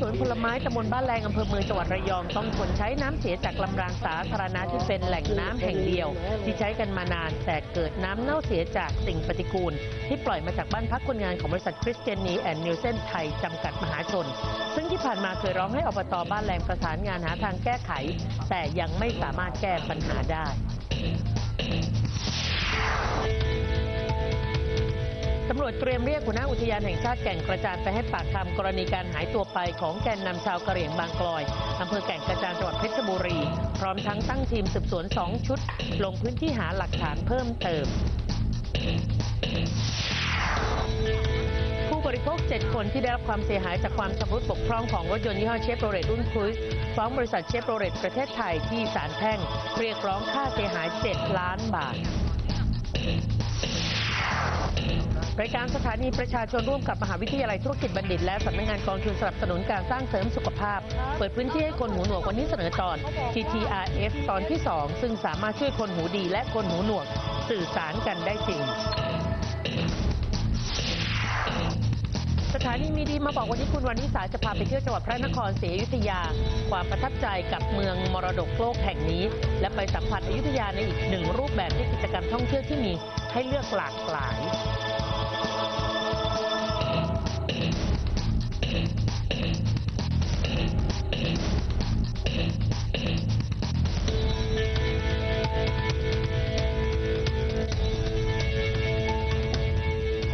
สวนผลไม้ตำบลบ้านแรงอำเภอเมืองจังหวัดระยองต้องทนใช้น้ำเสียจากลำรางสาธารณะที่เป็นแหล่งน้ำแห่งเดียว ที่ใช้กันมานานแต่เกิดน้ำเน่าเสียจากสิ่งปฏิกูล ที่ปล่อยมาจากบ้านพักคนงานของบริษัทคริสเตียนีแอนด์นิวเซนไทยจำกัดมหาชน ซึ่งที่ผ่านมาเคยร้องให้อบตบ้านแรงประสานงานหาทางแก้ไข แต่ยังไม่สามารถแก้ปัญหาได้ ตำรวจเตรียมเรียกหัวหน้าอุทยานแห่งชาติแก่งกระจานไปให้ปากคำกรณีการหายตัวไปของแกนนำชาวกะเหรี่ยงบางกลอยอำเภอแก่งกระจานจังหวัดเพชรบุรี พร้อมทั้งตั้งทีมสืบสวน 2 ชุด ลงพื้นที่หาหลักฐานเพิ่มเติมผู้บริโภค 7 คนที่ได้รับความเสียหายจากความชำรุดบกพร่องของรถยนต์ยี่ห้อเชฟโรเลตรุ่นครูซฟ้องบริษัทเชฟโรเลตประเทศไทยที่ศาลแพ่ง เรียกร้องค่าเสียหาย 7 ล้านบาท รายการสถานีประชาชนร่วมกับมหาวิทยาลัยธุรกิจบัณฑิต และสำนักงานกองทุนสนับสนุนการสร้างเสริมสุขภาพ เปิดพื้นที่ให้คนหูหนวกวันนี้เสนอตอน TTRS ตอนที่ 2 ซึ่งสามารถช่วยคนหูดีและคนหูหนวกสื่อสารกันได้จริงสถานีมีดีมาบอกวันนี้คุณวันนิสาจะพาไปเที่ยวจังหวัดพระนครศรีอยุธยา ความประทับใจกับเมืองมรดกโลกแห่งนี้ และไปสัมผัสอยุธยาในอีกหนึ่งรูปแบบที่กิจกรรมท่องเที่ยวที่มี ให้เลือกหลากหลาย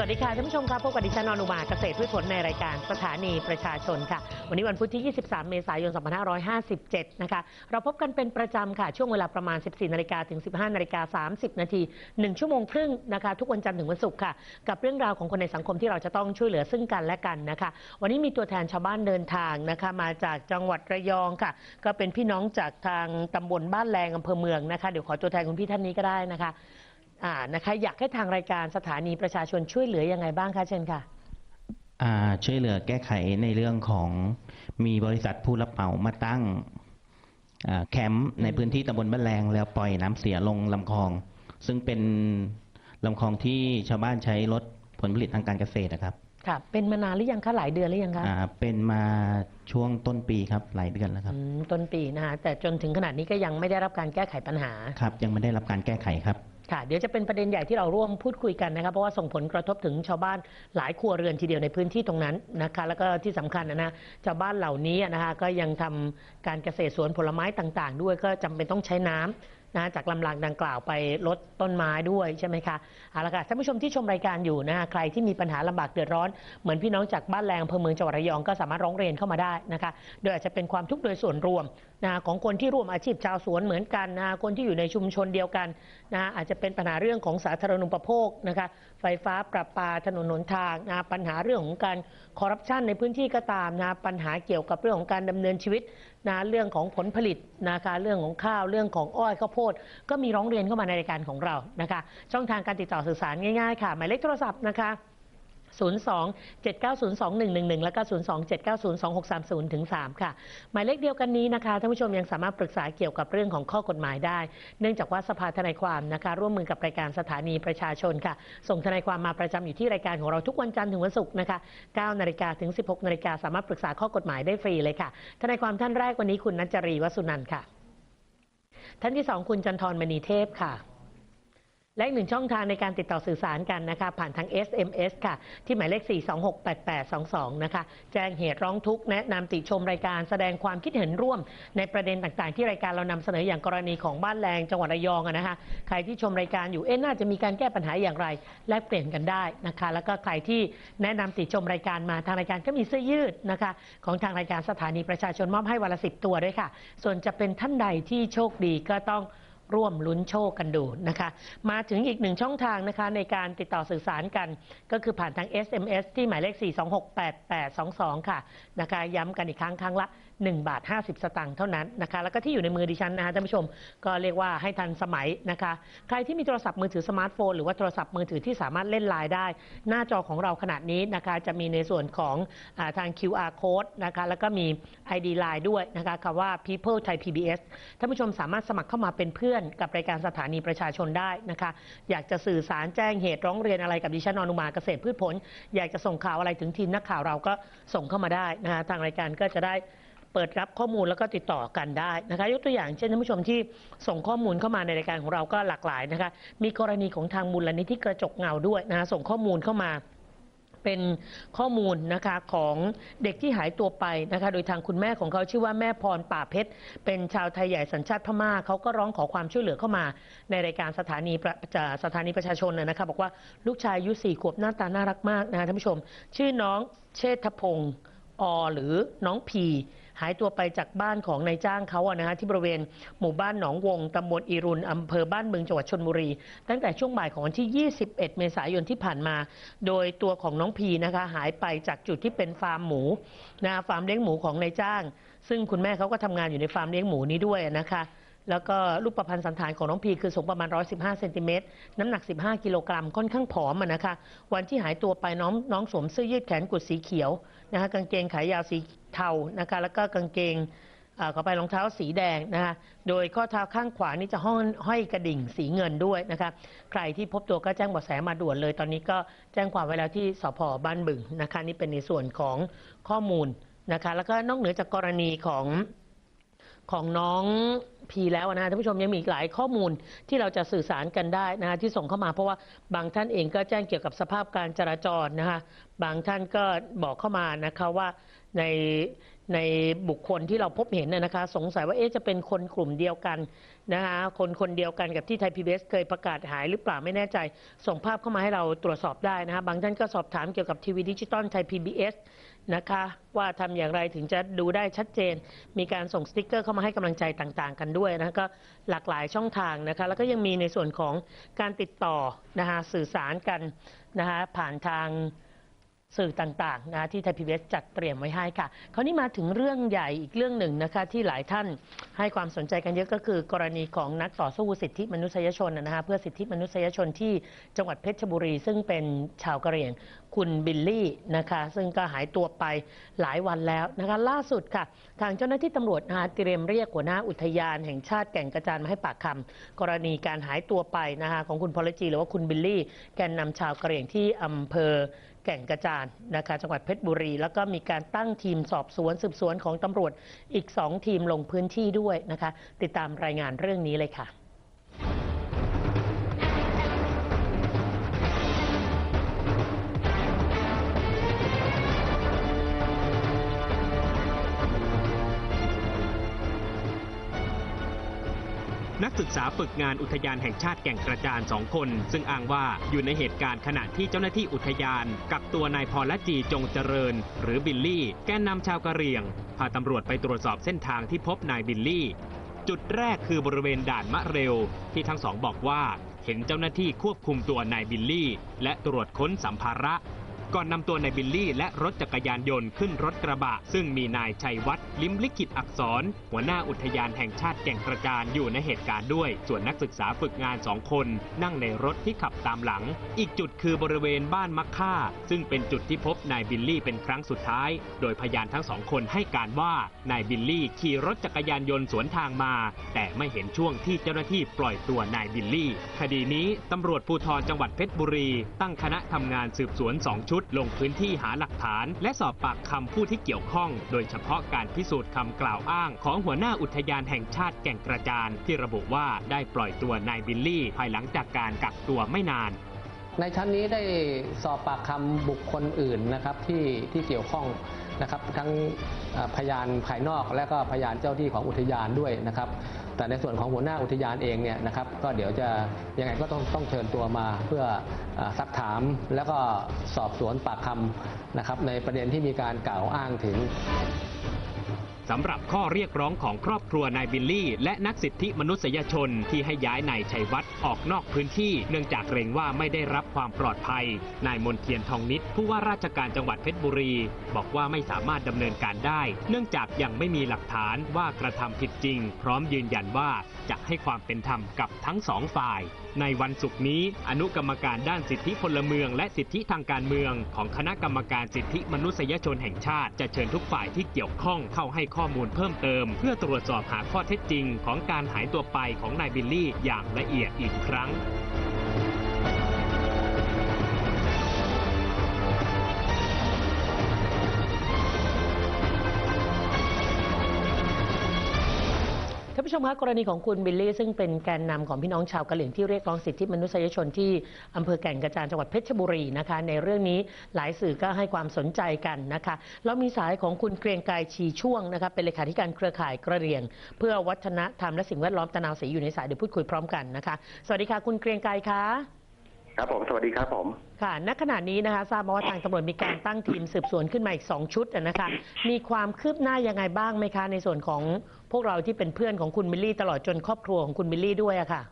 วัสดีค่ะท่านผู้ชมครับพบกับดิฉันอนุมาเกษตรพืชผลในรายการสถานีประชาชนค่ะ วันนี้วันพุธที่ 23 เมษายน 2557 นะคะ เราพบกันเป็นประจำค่ะ ช่วงเวลาประมาณ 14 นาฬิกาถึง 15 นาฬิกา 30 นาที 1 ชั่วโมงครึ่งนะคะ ทุกวันจันทร์ถึงวันศุกร์ค่ะ กับเรื่องราวของคนในสังคมที่เราจะต้องช่วยเหลือซึ่งกันและกันนะคะ วันนี้มีตัวแทนชาวบ้านเดินทางนะคะ มาจากจังหวัดระยองค่ะ ก็เป็นพี่น้องจากทางตำบลบ้านแรงอำเภอเมืองนะคะ เดี๋ยวขอตัวแทนคุณพี่ท่านนี้ก็ได้นะคะ อ่านะคะอยากให้ทางรายการสถานีประชาชนช่วยเหลือยังไงบ้างคะเชิญค่ะอ่าช่วยเหลือแก้ไขในเรื่องของมีบริษัทผู้รับเหมามาตั้งอ่าแคมป์ในพื้นที่ตำบลบ้านแรงแล้วปล่อยน้ำเสียลงลำคลอง ซึ่งเป็นลำคลองที่ชาวบ้านใช้ลดผลผลิตทางการเกษตรนะครับค่ะ เป็นมานานหรือยังคะหลายเดือนหรือยังคะอ่าเป็นมาช่วงต้นปีครับหลายเดือนแล้วครับ อืมต้นปีนะคะแต่จนถึงขนาดนี้ก็ยังไม่ได้รับการแก้ไขปัญหา ครับ ยังไม่ได้รับการแก้ไขครับ ค่ะเดี๋ยวจะเป็นประเด็นใหญ่ที่เราร่วมพูดคุยกันนะครับเพราะว่าส่งผลกระทบถึงชาวบ้านหลายครัวเรือนทีเดียวในพื้นที่ตรงนั้นนะคะแล้วก็ที่สำคัญนะนะชาวบ้านเหล่านี้นะคะก็ยังทำการเกษตรสวนผลไม้ต่าง ๆ ด้วยก็จำเป็นต้องใช้น้ำ นะจากลำรางดังกล่าวไปลดต้นไม้ด้วยใช่ไหมคะเอาละค่ะท่านผู้ชมที่ชมรายการอยู่นะคะใครที่มีปัญหาลำบากเดือดร้อนเหมือนพี่น้องจากบ้านแรงอำเภอเมืองจังหวัดระยองก็สามารถร้องเรียนเข้ามาได้นะคะโดยอาจจะเป็นความทุกข์โดยส่วนรวมนะของคนที่ร่วมอาชีพชาวสวนเหมือนกันนะคนที่อยู่ในชุมชนเดียวกันนะอาจจะเป็นปัญหาเรื่องของสาธารณูปโภคนะคะ ไฟฟ้าประปาถนนหนทางนะปัญหาเรื่องของการคอร์รัปชันในพื้นที่ก็ตามนะปัญหาเกี่ยวกับเรื่องของการดำเนินชีวิตนะเรื่องของผลผลิตนะคะเรื่องของข้าวเรื่องของอ้อยข้าวโพด ก็มีร้องเรียนเข้ามาในรายการของเรานะคะ ช่องทางการติดต่อสื่อสารง่ายๆค่ะ หมายเลขโทรศัพท์นะคะ 02 790 2111 แล้วก็ 02 790 2630 ถึง 3 ค่ะ หมายเลขเดียวกันนี้นะคะท่านผู้ชมยังสามารถปรึกษาเกี่ยวกับเรื่องของข้อกฎหมายได้ เนื่องจากว่าสภาทนายความนะคะร่วมมือกับรายการสถานีประชาชนค่ะ ส่งทนายความมาประจำอยู่ที่รายการของเราทุกวันจันทร์ถึงวันศุกร์นะคะ9นาฬิกาถึง 16นาฬิกาสามารถปรึกษาข้อกฎหมายได้ฟรีเลยค่ะ ทนายความท่านแรกวันนี้คุณนัจจรีวสุนันท์ค่ะ ท่านที่สองคุณจันทรมณีเทพค่ะ และอีกหนึ่งช่องทางในการติดต่อสื่อสารกันนะคะ ผ่านทาง SMS ค่ะ ที่หมายเลข 4268822 นะคะ แจ้งเหตุร้องทุกข์แนะนำติชมรายการแสดงความคิดเห็นร่วม ในประเด็นต่างๆ ที่รายการเรานำเสนออย่างกรณีของบ้านแรงจังหวัดระยองนะคะ ใครที่ชมรายการอยู่เอ๊ะน่าจะมีการแก้ปัญหาอย่างไร แลกเปลี่ยนกันได้นะคะ แล้วก็ใครที่แนะนำติชมรายการมาทางรายการก็มีเสื้อยืดนะคะ ของทางรายการสถานีประชาชนมอบให้วันละสิบตัวด้วยค่ะ ส่วนจะเป็นท่านใดที่โชคดีก็ต้อง ร่วมลุ้นโชคกันดูนะคะ มาถึงอีกหนึ่งช่องทางนะคะในการติดต่อสื่อสารกัน ก็คือผ่านทาง SMS ที่หมายเลข 4268822 ค่ะนะคะ ย้ำกันอีกครั้งครั้งละ 1 บาท 50 สตางค์เท่านั้นนะคะ แล้วก็ที่อยู่ในมือดิฉันนะคะท่านผู้ชมก็เรียกว่าให้ทันสมัยนะคะ ใครที่มีโทรศัพท์มือถือสมาร์ทโฟนหรือว่าโทรศัพท์มือถือที่สามารถเล่นไลน์ได้ หน้าจอของเราขนาดนี้นะคะ จะมีในส่วนของอทาง QR code นะคะ แล้วก็มี ID Line ด้วยนะคะคำว่า People Thai PBS ท่านผู้ชมสามารถสมัครเข้ามาเป็นเพื่อนกับรายการสถานีประชาชนได้นะคะ อยากจะสื่อสารแจ้งเหตุร้องเรียนอะไรกับดิฉันอนุมาเกษตรพืชผล อยากจะส่งข่าวอะไรถึงทีมนักข่าวเราก็ส่งเข้ามาได้นะคะทางรายการก็จะได้ เปิดรับข้อมูลแล้วก็ติดต่อกันได้นะคะ ยกตัวอย่างเช่นท่านผู้ชมที่ส่งข้อมูลเข้ามาในรายการของเราก็หลากหลายนะคะ มีกรณีของทางมูลนิธิกระจกเงาด้วยนะคะส่งข้อมูลเข้ามาเป็นข้อมูลนะคะของเด็กที่หายตัวไปนะคะ โดยทางคุณแม่ของเขาชื่อว่าแม่พรป่าเพชร เป็นชาวไทยใหญ่สัญชาติพม่าเขาก็ร้องขอความช่วยเหลือเข้ามา ในรายการสถานีประจสถานีประชาชนนะคะ บอกว่าลูกชายอายุสี่ขวบหน้าตาน่ารักมากนะคะท่านผู้ชม ชื่อน้องเชษฐพงศ์อหรือน้องพี หายตัวไปจากบ้านของนายจ้างเขาอะนะคะที่บริเวณหมู่บ้านหนองวงตำบลอีรุนอำเภอบ้านเมืองจังหวัดชนบุรี ตั้งแต่ช่วงบ่ายของวันที่ 21 เมษายนที่ผ่านมา โดยตัวของน้องพีนะคะหายไปจากจุดที่เป็นฟาร์มหมูนะฟาร์มเลี้ยงหมูของนายจ้าง ซึ่งคุณแม่เขาก็ทำงานอยู่ในฟาร์มเลี้ยงหมูนี้ด้วยนะคะ แล้วก็รูปประพันธ์สันฐานของน้องพีคือสูงประมาณ 115 เซนติเมตร น้ำหนัก 15 กิโลกรัม ค่อนข้างผอมอะนะคะ วันที่หายตัวไปน้องน้องสวมเสื้อยืดแขนกุดสีเขียวนะคะ กางเกงขายาวสีเทานะคะ แล้วก็กางเกงเอ่อขอไปรองเท้าสีแดงนะคะ โดยข้อเท้าข้างขวานี่จะห้อยห้อยกระดิ่งสีเงินด้วยนะคะ ใครที่พบตัวก็แจ้งเบาะแสมาด่วนเลย ตอนนี้ก็แจ้งความไว้แล้วที่สพบ้านบึงนะคะ นี่เป็นในส่วนของข้อมูลนะคะ แล้วก็นอกเหนือจากกรณีของ ของน้องพีแล้วนะท่านผู้ชมยังมีอีกหลายข้อมูลที่เราจะสื่อสารกันได้นะฮะที่ส่งเข้ามาเพราะว่าบางท่านเองก็แจ้งเกี่ยวกับสภาพการจราจรนะคะบางท่านก็บอกเข้ามานะคะว่าในในบุคคลที่เราพบเห็นนะนะคะ สงสัยว่าเอ๊ะจะเป็นคนกลุ่มเดียวกันนะคะคนคนเดียวกันกับที่ไทยพีบีเคยประกาศหายหรือเปล่าไม่แน่ใจ ส่งภาพเข้ามาให้เราตรวจสอบได้นะคะบางท่านก็สอบถามเกี่ยวกับทีวีดิจิตอลไทย PBS นะคะ ว่าทำอย่างไรถึงจะดูได้ชัดเจน มีการส่งสติกเกอร์เข้ามาให้กำลังใจต่างๆ กันด้วยนะก็หลากหลายช่องทางนะคะ แล้วก็ยังมีในส่วนของการติดต่อนะคะสื่อสารกันนะคะผ่านทาง สื่อต่างๆนะที่ไทยพีบีจัดเตรียมไว้ให้ค่ะคราวนี้มาถึงเรื่องใหญ่อีกเรื่องหนึ่งนะคะที่หลายท่านให้ความสนใจกันเยอะก็คือกรณีของนักต่อสู้สิทธิมนุษยชนนะฮะเพื่อสิทธิมนุษยชนที่จังหวัดเพชรบุรี ซึ่งเป็นชาวกะเหรี่ยงคุณบิลลี่นะคะซึ่งก็หายตัวไปหลายวันแล้วนะคะล่าสุดค่ะ ทางเจ้าหน้าที่ตำรวจนะคะเตรียมเรียกหัวหน้าอุทยานแห่งชาติแก่งกระจานมาให้ปากคำกรณีการหายตัวไปนะคะของคุณพลจีหรือว่าคุณบิลลี่ แกนนำชาวกะเหรี่ยงที่อำเภอ แก่งกระจานนะคะจังหวัดเพชรบุรี แล้วก็มีการตั้งทีมสอบสวนสืบสวนของตำรวจอีก 2 ทีมลงพื้นที่ด้วยนะคะ ติดตามรายงานเรื่องนี้เลยค่ะ นักศึกษาฝึกงานอุทยานแห่งชาติแก่งกระจานสองคน ซึ่งอ้างว่าอยู่ในเหตุการณ์ขณะที่เจ้าหน้าที่อุทยาน กับตัวนายพรและจีจงเจริญ หรือบิลลี่ แกนนำชาวกะเหรี่ยง พาตำรวจไปตรวจสอบเส้นทางที่พบนายบิลลี่ จุดแรกคือบริเวณด่านมะเร็ว ที่ทั้งสองบอกว่า เห็นเจ้าหน้าที่ควบคุมตัวนายบิลลี่ และตรวจค้นสัมภาระ ก่อนนำตัวนายบิลลี่และรถจักรยานยนต์ขึ้นรถกระบะ ซึ่งมีนายชัยวัฒน์ลิมลิขิตอักษร หัวหน้าอุทยานแห่งชาติแก่งกระจานอยู่ในเหตุการณ์ด้วย ส่วนนักศึกษาฝึกงานสองคน นั่งในรถที่ขับตามหลัง อีกจุดคือบริเวณบ้านมักค่า ซึ่งเป็นจุดที่พบนายบิลลี่เป็นครั้งสุดท้าย โดยพยานทั้งสองคนให้การว่านายบิลลี่ขี่รถจักรยานยนต์สวนทางมา แต่ไม่เห็นช่วงที่เจ้าหน้าที่ปล่อยตัวนายบิลลี่ คดีนี้ตำรวจภูธรจังหวัดเพชรบุรี ตั้งคณะทำงานสืบสวน2ชุดลงพื้นที่หาหลักฐาน และสอบปากคำผู้ที่เกี่ยวข้อง โดยเฉพาะการพิสูจน์คำกล่าวอ้าง ของหัวหน้าอุทยานแห่งชาติแก่งกระจานที่ระบุว่าได้ปล่อยตัวนายบิลลี่ ภายหลังจากการกักตัวไม่นาน ในชั้นนี้ได้สอบปากคำบุคคลอื่นนะครับที่ที่เกี่ยวข้องนะครับทั้งพยานภายนอกและก็พยานเจ้าที่ของอุทยานด้วยนะครับ แต่ในส่วนของหัวหน้าอุทยานเองเนี่ยนะครับ ก็เดี๋ยวจะยังไงก็ต้องต้องเชิญตัวมาเพื่อซักถามแล้วก็สอบสวนปากคำนะครับในประเด็นที่มีการกล่าวอ้างถึง สำหรับข้อเรียกร้องของครอบครัวนายบิลลี่ และนักสิทธิมนุษยชนที่ให้ย้ายนายชัยวัฒน์ออกนอกพื้นที่ เนื่องจากเกรงว่าไม่ได้รับความปลอดภัย นายมนเทียนทองนิดผู้ว่าราชการจังหวัดเพชรบุรี บอกว่าไม่สามารถดำเนินการได้ เนื่องจากยังไม่มีหลักฐานว่ากระทำผิดจริง พร้อมยืนยันว่าจะให้ความเป็นธรรมกับทั้งสองฝ่ายในวันศุกร์นี้อนุกรรมการด้านสิทธิพลเมือง และสิทธิทางการเมือง ของคณะกรรมการสิทธิมนุษยชนแห่งชาติ จะเชิญทุกฝ่ายที่เกี่ยวข้องเข้าให้ข้อมูลเพิ่มเติม เพื่อตรวจสอบหาข้อเท็จจริง ของการหายตัวไปของนายบิลลี่อย่างละเอียดอีกครั้ง ผู้ชมคะกรณีของคุณบิลลี่ซึ่งเป็นแกนนำของพี่น้องชาวกะเหรี่ยงที่เรียกร้องสิทธิมนุษยชนที่อำเภอแก่งกระจานจังหวัดเพชรบุรีนะคะ ในเรื่องนี้หลายสื่อก็ให้ความสนใจกันนะคะแล้วมีสายของคุณเกรียงไกรชีช่วงนะคะเป็นเลขาธิการเครือข่ายกระเหรี่ยง เพื่อวัฒนธรรมและสิ่งแวดล้อมตะนาวศรีอยู่ในสายเดี๋ยวพูดคุยพร้อมกันนะคะ สวัสดีค่ะคุณเกรียงไกรคะ ครับผมสวัสดีครับผม ค่ะ ณ ขณะนี้นะคะทราบมาว่าทางตำรวจมีการตั้งทีมสืบสวนขึ้นมาอีก 2 ชุดอะนะคะ มีความคืบหน้ายังไงบ้างไหมคะ ในส่วนของพวกเราที่เป็นเพื่อนของคุณมิลลี่ ตลอดจนครอบครัวของคุณมิลลี่ด้วยอะค่ะ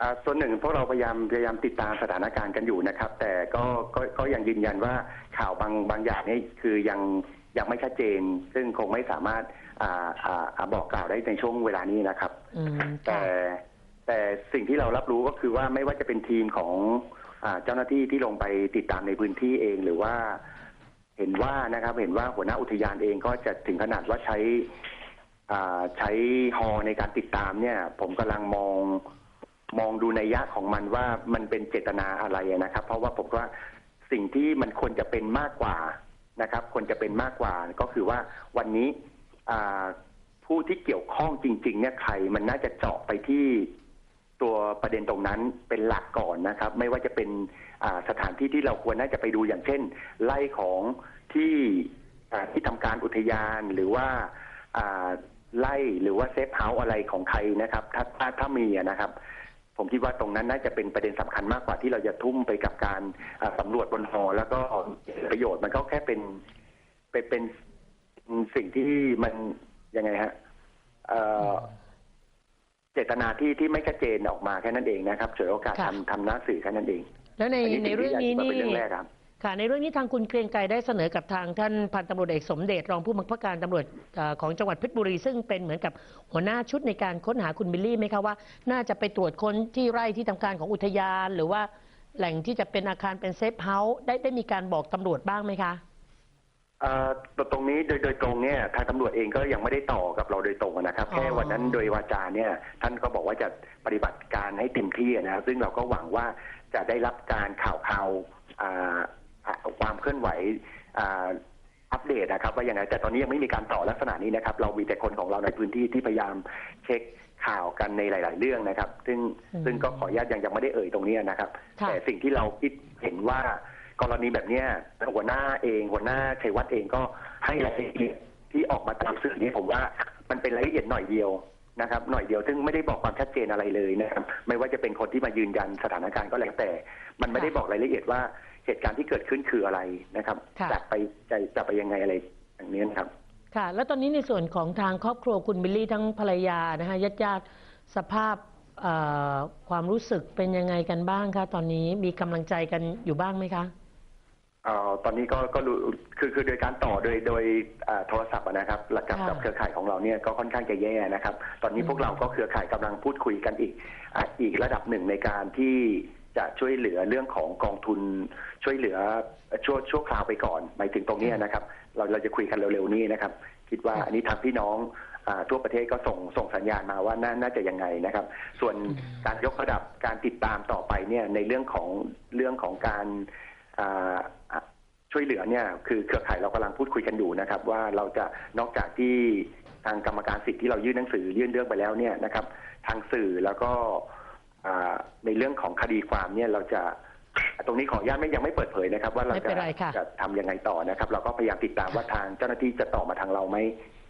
อ่าส่วนหนึ่งพวกเราพยายามพยายามติดตามสถานการณ์กันอยู่นะครับ แต่ก็ก็ก็ยังยืนยันว่าข่าวบางบางอย่างนี่คือยังยังไม่ชัดเจน ซึ่งคงไม่สามารถอ่าอ่าอ่าบอกกล่าวได้ในช่วงเวลานี้นะครับ อืมแต่ค่ะ แต่สิ่งที่เรารับรู้ก็คือว่าไม่ว่าจะเป็นทีมของอเจ้าหน้าที่ที่ลงไปติดตามในพื้นที่เองหรือว่า เห็นว่านะครับ เห็นว่าหัวหน้าอุทยานเองก็จะถึงขนาดว่าใช้ใช้ฮอในการติดตามเนี่ย ผมกำลังมองมองดูในยะของมันว่ามันเป็นเจตนาอะไรนะครับ เพราะว่าผมว่าสิ่งที่มันควรจะเป็นมากกว่านะครับควรจะเป็นมากกว่าก็คือว่าวันนี้ผู้ที่เกี่ยวข้องจริง ๆ เนี่ยใครมันน่าจะเจาะไปที่ ตัวประเด็นตรงนั้นเป็นหลักก่อนนะครับ ไม่ว่าจะเป็นสถานที่ที่เราควรน่าจะไปดูอย่างเช่น ไล่ของที่ที่ทำการอุทยานหรือว่าไล่หรือว่าเซฟเฮาส์อะไรของใครนะครับ ถ้าถ้าถ้ามีนะครับ ผมคิดว่าตรงนั้นน่าจะเป็นประเด็นสำคัญมากกว่าที่เราจะทุ่มไปกับการอ่าสำรวจบนหอ แล้วก็ประโยชน์มันก็แค่เป็นเป็นเป็นสิ่งที่มันยังไงฮะ เอ่อเจตนาที่ที่ไม่ชัดเจนออกมาแค่นั้นเองนะครับฉวยโอกาสค่ะ ทำทำหน้าสื่อแค่นั้นเองแล้วในอัในเรื่องนี้สิ่นี่ที่อยากจะบอกเป็นเรื่องแรกครับ ค่ะในเรื่องนี้ทางคุณเกรียงไกรได้เสนอกับทางท่านพันตำรวจเอกสมเด็จรองผู้บังคับการตำรวจเอ่อของจังหวัดเพชรบุรี ซึ่งเป็นเหมือนกับหัวหน้าชุดในการค้นหาคุณบิลลี่ไหมคะว่า น่าจะไปตรวจค้นที่ไร่ที่ทำการของอุทยาน หรือว่าแหล่งที่จะเป็นอาคารเป็นเซฟเฮาส์ได้ได้มีการบอกตำรวจบ้างไหมคะ เอ่อตรงนี้โดยโดยตรงเนี่ยทางตำรวจเองก็ยังไม่ได้ต่อกับเราโดยตรงนะครับอ๋อแค่วันนั้นโดยวาจาเนี่ยท่านก็บอกว่าจะปฏิบัติการให้เต็มที่นะครับซึ่งเราก็หวังว่าจะได้รับการข่าวข่าวอ่าอ่าความเคลื่อนไหวอ่าอัปเดตนะครับ ว่ายังไงแต่ตอนนี้ยังไม่มีการต่อลักษณะนี้นะครับ เรามีแต่คนของเราในพื้นที่ที่พยายามเช็คข่าวกันในหลาย ๆ เรื่องนะครับ ซึ่งอืมซึ่งก็ขออนุญาตยังยังไม่ได้เอ่ยตรงนี้นะครับ ค่ะ แต่สิ่งที่เราคิดเห็นว่า กรณีแบบเนี้ยหัวหน้าเองหัวหน้าชัยวัฒน์เองก็ให้รายละเอียดที่ออกมาตามสื่อนี้ผมว่ามันเป็นรายละเอียดหน่อยเดียวนะครับหน่อยเดียวซึ่งไม่ได้บอกความชัดเจนอะไรเลยนะครับไม่ว่าจะเป็นคนที่มายืนยันสถานการณ์ก็แล้วแต่ มันไม่ได้บอกรายละเอียดว่าเหตุการณ์ที่เกิดขึ้นคืออะไรนะครับค่ะจากไปจะจะไปยังไงอะไรอย่างนี้นะครับ ค่ะ แล้วตอนนี้ในส่วนของทางครอบครัวคุณบิลลี่ทั้งภรรยานะคะญาติญาติๆสภาพเอ่อความรู้สึกเป็นยังไงกันบ้างคะตอนนี้มีกำลังใจกันอยู่บ้างไหมคะ เอ่อตอนนี้ก็ก็รู้คือคือโดยการต่อโดยโดยอ่าโทรศัพท์อะนะครับหลักกับค่ะกับเครือข่ายของเราเนี่ยก็ค่อนข้างจะแย่นะครับ ตอนนี้อืมพวกเราก็เครือข่ายกำลังพูดคุยกันอีกอะอีกระดับหนึ่งในการที่จะช่วยเหลือเรื่องของกองทุน ช่วยเหลือชั่วชั่วคราวไปก่อนหมายถึงตรงเนี้ยนะครับ เราเราจะคุยกันเร็วๆนี้นะครับ คิดว่าอันนี้ทางพี่น้องอาทั่วประเทศก็ส่งส่งสัญญาณมาว่าน่าน่าจะยังไงนะครับ ส่วนการยกระดับการติดตามต่อไปเนี่ยในเรื่องของเรื่องของการอ่าอะ ช่วยเหลือเนี่ยคือเครือข่ายเรากำลังพูดคุยกันอยู่นะครับ ว่าเราจะนอกจากที่ทางกรรมการสิทธิ์ที่เรายื่นหนังสือยื่นเรื่องไปแล้วเนี่ยนะครับ ทางสื่อแล้วก็อ่าในเรื่องของคดีความเนี่ยเราจะตรงนี้ขออนุญาตไม่ยังไม่เปิดเผยนะครับ ว่าเราไม่เป็จะนไรค่ะจะทำยังไงต่อนะครับ เราก็พยายามติดตามว่าทางเจ้าหน้าที่จะต่อมาทางเราไหม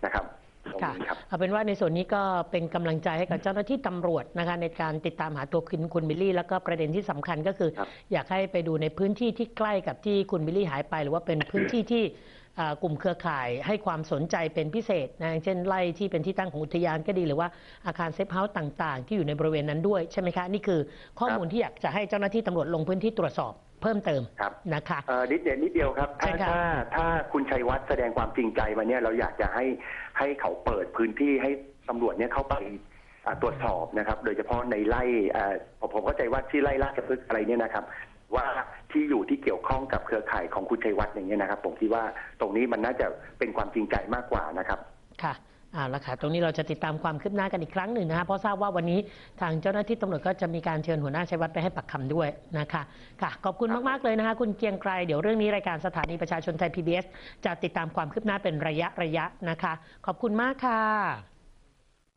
นะครับตรง ค่ะนี้ครับเอาเป็นว่าในส่วนนี้ก็เป็นกำลังใจให้กับเจ้าหน้าที่ตำรวจนะคะในการติดตามหาตัวคุณคุณบิลลี่ แล้วก็ประเด็นที่สำคัญก็คือครับอยากให้ไปดูในพื้นที่ที่ใกล้กับที่คุณบิลลี่หายไป หรือว่าเป็นพื้นที่ที่อ่า กลุ่มเครือข่ายให้ความสนใจเป็นพิเศษนะอย่างเช่นไร่ที่เป็นที่ตั้งของอุทยานก็ดีหรือว่าอาคารเซฟเฮาส์ต่าง ๆ ที่อยู่ในบริเวณนั้นด้วยใช่ไหมคะ นี่คือข้อมูลที่อยากจะให้เจ้าหน้าที่ตำรวจลงพื้นที่ตรวจสอบเพิ่มเติมครับนะคะเอ่อนิดเดียวนิดเดียวครับถ้าใช่ครับถ้าถ้าคุณชัยวัฒน์แสดงความจริงใจมาเนี่ยเราอยากจะให้ให้เขาเปิดพื้นที่ให้ตำรวจเนี่ยเข้าไปอ่าตรวจสอบนะครับ โดยเฉพาะในไร่อ่าผมผมเข้าใจว่าที่ไร่ราชพฤกษ์อะไรเนี่ยนะครับ ว่าที่อยู่ที่เกี่ยวข้องกับเครือข่ายของคุณชัยวัฒน์อย่างเงี้ยนะครับ ผมคิดว่าตรงนี้มันน่าจะเป็นความจริงใจมากกว่านะครับค่ะเอาละค่ะตรงนี้เราจะติดตามความคืบหน้ากันอีกครั้งหนึ่งนะคะเพราะทราบว่าวันนี้ทางเจ้าหน้าที่ตำรวจก็จะมีการเชิญหัวหน้าชัยวัฒน์ไปให้ปักคำด้วยนะคะค่ะขอบคุณมาก ๆ เลยนะคะคุณเกียงไกรเดี๋ยวเรื่องนี้รายการสถานีประชาชนไทย PBS จะติดตามความคืบหน้าเป็นระยะระยะนะคะ ขอบคุณมากค่ะ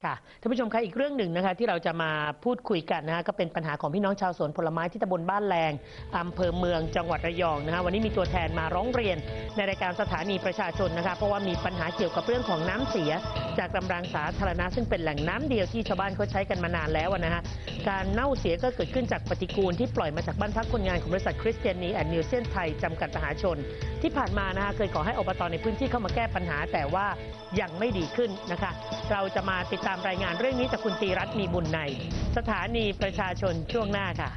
ค่ะท่านผู้ชมคะอีกเรื่องหนึ่งนะคะที่เราจะมาพูดคุยกันนะคะก็เป็นปัญหาของพี่น้องชาวสวนผลไม้ที่ตำบลบ้านแรงอำเภอเมืองจังหวัดระยองนะคะวันนี้มีตัวแทนมาร้องเรียนในรายการสถานีประชาชนนะคะเพราะว่ามีปัญหาเกี่ยวกับเรื่องของน้ำเสีย จากลำรางสาธารณะซึ่งเป็นแหล่งน้ำเดียวที่ชาวบ้านเขาใช้กันมานานแล้วนะฮะ การเน่าเสียก็เกิดขึ้นจากปฏิกูลที่ปล่อยมาจากบ้านพักคนงานของบริษัทคริสเตียนีแอนด์นิวเซนไทยจำกัดมหาชน ที่ผ่านมานะคะเคยขอให้อบตในพื้นที่เข้ามาแก้ปัญหา แต่ว่ายังไม่ดีขึ้นนะคะ เราจะมาติดตามรายงานเรื่องนี้จากคุณตีรัตน์มีบุญใน สถานีประชาชนช่วงหน้าค่ะ